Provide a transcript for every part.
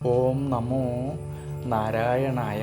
ഓം നമോ നാരായണായ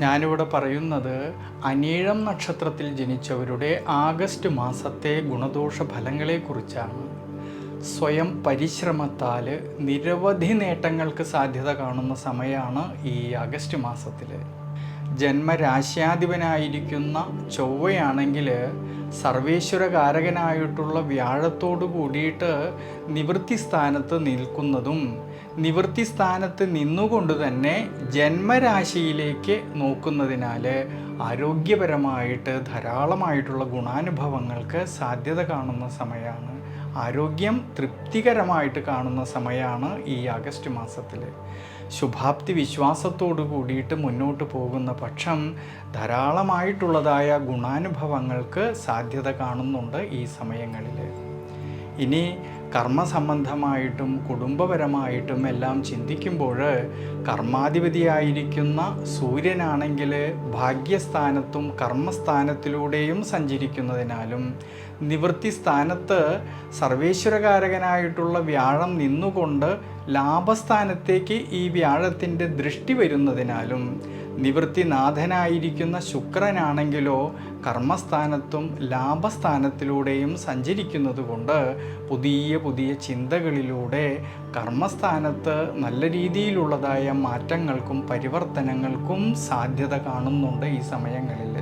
ഞാനിവിടെ പറയുന്നത് അനീഴം നക്ഷത്രത്തിൽ ജനിച്ചവരുടെ ആഗസ്റ്റ് മാസത്തെ ഗുണദോഷ ഫലങ്ങളെക്കുറിച്ചാണ് സ്വയം പരിശ്രമത്താൽ നിരവധി നേട്ടങ്ങൾക്ക് സാധ്യത കാണുന്ന സമയമാണ് ഈ ആഗസ്റ്റ് മാസത്തിൽ ജന്മരാശ്യാധിപനായിരിക്കുന്ന ചൊവ്വയാണെങ്കിൽ സർവേശ്വരകാരകനായിട്ടുള്ള വ്യാഴത്തോടു കൂടിയിട്ട് നിവൃത്തി സ്ഥാനത്ത് നിൽക്കുന്നതും നിവൃത്തി സ്ഥാനത്ത് നിന്നുകൊണ്ട് തന്നെ ജന്മരാശിയിലേക്ക് നോക്കുന്നതിനാൽ ആരോഗ്യപരമായിട്ട് ധാരാളമായിട്ടുള്ള ഗുണാനുഭവങ്ങൾക്ക് സാധ്യത കാണുന്ന സമയമാണ്. ആരോഗ്യം തൃപ്തികരമായിട്ട് കാണുന്ന സമയമാണ് ഈ ആഗസ്റ്റ് മാസത്തിൽ ശുഭാപ്തി വിശ്വാസത്തോടു കൂടിയിട്ട് മുന്നോട്ട് പോകുന്ന പക്ഷം ധാരാളമായിട്ടുള്ളതായ ഗുണാനുഭവങ്ങൾക്ക് സാധ്യത കാണുന്നുണ്ട് ഈ സമയങ്ങളിൽ ഇനി കർമ്മസംബന്ധമായിട്ടും കുടുംബപരമായിട്ടും എല്ലാം ചിന്തിക്കുമ്പോൾ കർമാധിപതിയായിരിക്കുന്ന സൂര്യനാണെങ്കിൽ ഭാഗ്യസ്ഥാനത്തും കർമ്മസ്ഥാനത്തിലൂടെയും സഞ്ചരിക്കുന്നതിനാലും നിവൃത്തി സ്ഥാനത്ത് സർവേശ്വരകാരകനായിട്ടുള്ള വ്യാഴം നിന്നുകൊണ്ട് ലാഭസ്ഥാനത്തേക്ക് ഈ വ്യാഴത്തിന്റെ ദൃഷ്ടി വരുന്നതിനാലും നിവൃത്തിനാഥനായിരിക്കുന്ന ശുക്രനാണെങ്കിലോ കർമ്മസ്ഥാനത്തും ലാഭസ്ഥാനത്തിലൂടെയും സഞ്ചരിക്കുന്നത് കൊണ്ട് പുതിയ പുതിയ ചിന്തകളിലൂടെ കർമ്മസ്ഥാനത്ത് നല്ല രീതിയിലുള്ളതായ മാറ്റങ്ങൾക്കും പരിവർത്തനങ്ങൾക്കും സാധ്യത കാണുന്നുണ്ട് ഈ സമയങ്ങളിൽ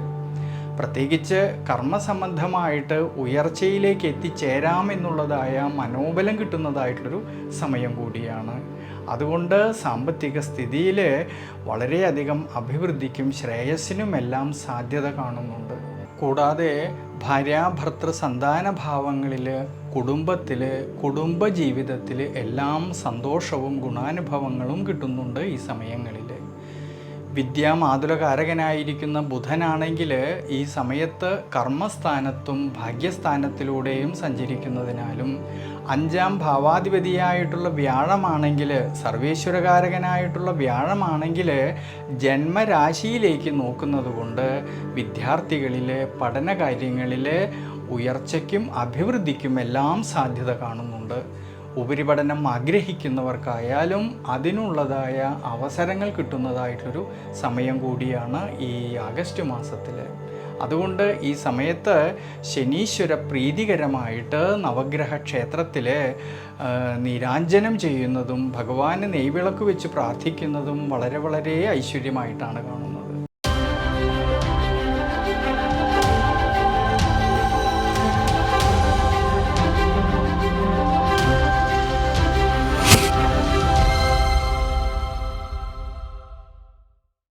പ്രത്യേകിച്ച് കർമ്മസംബന്ധമായിട്ട് ഉയർച്ചയിലേക്ക് എത്തിച്ചേരാമെന്നുള്ളതായ മനോബലം കിട്ടുന്നതായിട്ടുള്ളൊരു സമയം കൂടിയാണ്. അതുകൊണ്ട് സാമ്പത്തിക സ്ഥിതിയിൽ വളരെയധികം അഭിവൃദ്ധിക്കും ശ്രേയസ്സിനുമെല്ലാം സാധ്യത കാണുന്നുണ്ട്. കൂടാതെ ഭാര്യാഭർത്തൃ സന്താന ഭാവങ്ങളിൽ കുടുംബത്തിൽ കുടുംബജീവിതത്തിൽ എല്ലാം സന്തോഷവും ഗുണാനുഭവങ്ങളും കിട്ടുന്നുണ്ട് ഈ സമയങ്ങളിൽ വിദ്യാമാതുലകാരകനായിരിക്കുന്ന ബുധനാണെങ്കിൽ ഈ സമയത്ത് കർമ്മസ്ഥാനത്തും ഭാഗ്യസ്ഥാനത്തിലൂടെയും സഞ്ചരിക്കുന്നതിനാലും അഞ്ചാം ഭാവാധിപതിയായിട്ടുള്ള വ്യാഴമാണെങ്കിൽ സർവേശ്വരകാരകനായിട്ടുള്ള വ്യാഴമാണെങ്കിൽ ജന്മരാശിയിലേക്ക് നോക്കുന്നത് കൊണ്ട് വിദ്യാർത്ഥികളിൽ പഠന കാര്യങ്ങളിൽ ഉയർച്ചയ്ക്കും അഭിവൃദ്ധിക്കും എല്ലാം സാധ്യത കാണുന്നുണ്ട്. ഉപരിപഠനം ആഗ്രഹിക്കുന്നവർക്കായാലും അതിനുള്ളതായ അവസരങ്ങൾ കിട്ടുന്നതായിട്ടൊരു സമയം കൂടിയാണ് ഈ ആഗസ്റ്റ് മാസത്തിൽ അതുകൊണ്ട് ഈ സമയത്ത് ശനീശ്വര പ്രീതികരമായിട്ട് നവഗ്രഹ ക്ഷേത്രത്തിൽ നീരാഞ്ജനം ചെയ്യുന്നതും ഭഗവാന് നെയ്വിളക്ക് വെച്ച് പ്രാർത്ഥിക്കുന്നതും വളരെ വളരെ ഐശ്വര്യമായിട്ടാണ് കാണുന്നത്.